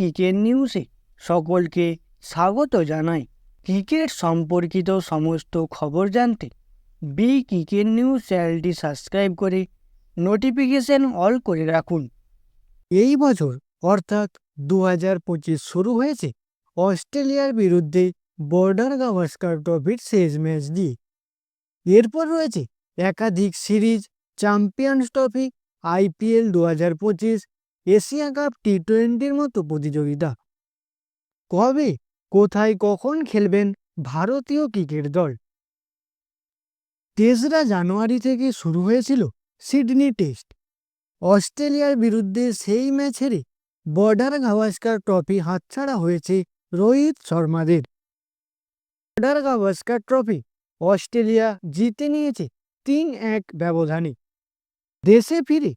Cricket নিউজে সকলকে স্বাগত জানাই। ক্রিকেট সম্পর্কিত সমস্ত খবর জানতে বি ক্রিকেট নিউজ চ্যানেলটি সাবস্ক্রাইব করে নোটিফিকেশন অল করে রাখুন। এই বছর অর্থাৎ দু পঁচিশ শুরু হয়েছে অস্ট্রেলিয়ার বিরুদ্ধে বর্ডার গাভাস্কার ট্রফির শেষ ম্যাচ দিয়ে। এরপর রয়েছে একাধিক সিরিজ চ্যাম্পিয়ন্স ট্রফি, আইপিএল দু হাজার পঁচিশ এশিয়া কাপ টি টোয়েন্টির মতো প্রতিযোগিতা। কবে, কোথায়, কখন খেলবেন ভারতীয় ক্রিকেট দল? তেসরা জানুয়ারি থেকে শুরু হয়েছিল সিডনি টেস্ট। অস্ট্রেলিয়ার বিরুদ্ধে সেই ম্যাচেরই বর্ডার গাভাস্কার ট্রফি হাতছাড়া হয়েছে রোহিত শর্মাদের। বর্ডার গাভাস্কার ট্রফি অস্ট্রেলিয়া জিতে নিয়েছে তিন এক ব্যবধানে। দেশে ফিরে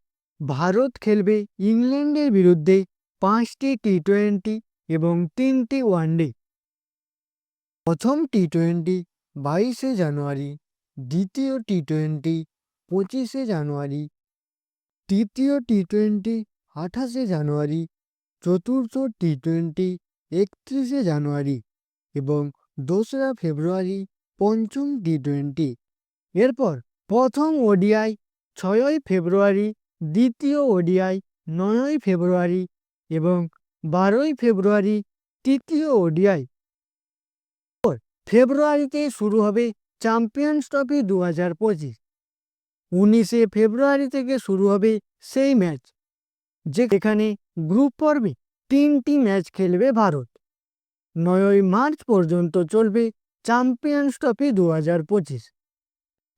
ভারত খেলবে ইংল্যান্ডের বিরুদ্ধে পাঁচটি টি টোয়েন্টি এবং তিনটি ওয়ানডে। প্রথম টি টোয়েন্টি বাইশে জানুয়ারি, দ্বিতীয় টি টোয়েন্টি পঁচিশে জানুয়ারি, তৃতীয় টি টোয়েন্টি আঠাশে জানুয়ারি, চতুর্থ টি টোয়েন্টি একত্রিশে জানুয়ারি এবং দোসরা ফেব্রুয়ারি পঞ্চম টি টোয়েন্টি এরপর প্রথম ওডিআই ছয়ই ফেব্রুয়ারি দ্বিতীয় ওডিআই নয়ই ফেব্রুয়ারি এবং বারোই ফেব্রুয়ারি তৃতীয় ওডিআই। ফেব্রুয়ারিতে শুরু হবে চ্যাম্পিয়ন্স ট্রফি দু হাজার পঁচিশ। উনিশে ফেব্রুয়ারি থেকে শুরু হবে সেই ম্যাচ, যেখানে গ্রুপ পর্বে তিনটি ম্যাচ খেলবে ভারত। নয়ই মার্চ পর্যন্ত চলবে চ্যাম্পিয়ন্স ট্রফি দু হাজার পঁচিশ।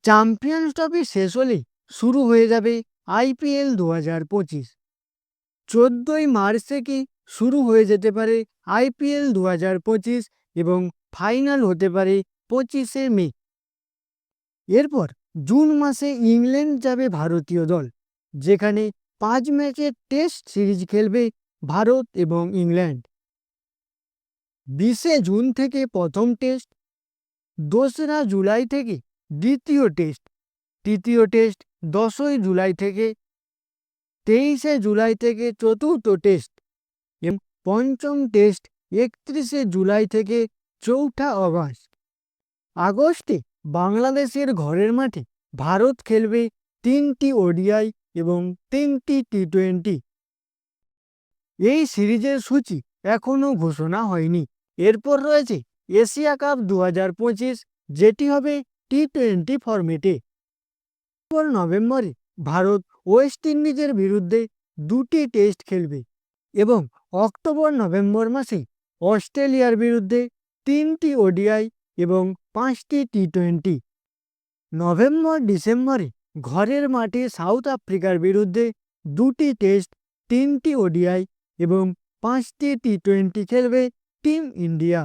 চ্যাম্পিয়ন্স ট্রফি শেষ হলেই শুরু হয়ে যাবে আইপিএল দু হাজার পঁচিশ। চোদ্দোই মার্চ থেকে শুরু হয়ে যেতে পারে আইপিএল দু হাজার পঁচিশ এবং ফাইনাল হতে পারে পঁচিশে মে? এরপর জুন মাসে ইংল্যান্ড যাবে ভারতীয় দল, যেখানে পাঁচ ম্যাচের টেস্ট সিরিজ খেলবে ভারত এবং ইংল্যান্ড। বিশে জুন থেকে প্রথম টেস্ট, দোসরা জুলাই থেকে দ্বিতীয় টেস্ট। তৃতীয় টেস্ট দশই জুলাই থেকে তেইশে জুলাই থেকে চতুর্থ টেস্ট এবং পঞ্চম টেস্ট একত্রিশে জুলাই থেকে চৌঠা অগস্ট। আগস্টে বাংলাদেশের ঘরের মাঠে ভারত খেলবে তিনটি ওডিআই এবং তিনটি টি টোয়েন্টি এই সিরিজের সূচি এখনও ঘোষণা হয়নি। এরপর রয়েছে এশিয়া কাপ দু যেটি হবে টি টোয়েন্টি ফরম্যাটে। এরপর নভেম্বরে ভারত ওয়েস্ট ইন্ডিজের বিরুদ্ধে দুটি টেস্ট খেলবে এবং অক্টোবর নভেম্বর মাসে অস্ট্রেলিয়ার বিরুদ্ধে তিনটি ওডিআই এবং পাঁচটি টি টোয়েন্টি নভেম্বর ডিসেম্বরে ঘরের মাঠে সাউথ আফ্রিকার বিরুদ্ধে দুটি টেস্ট, তিনটি ওডিআই এবং পাঁচটি টি টোয়েন্টি খেলবে টিম ইন্ডিয়া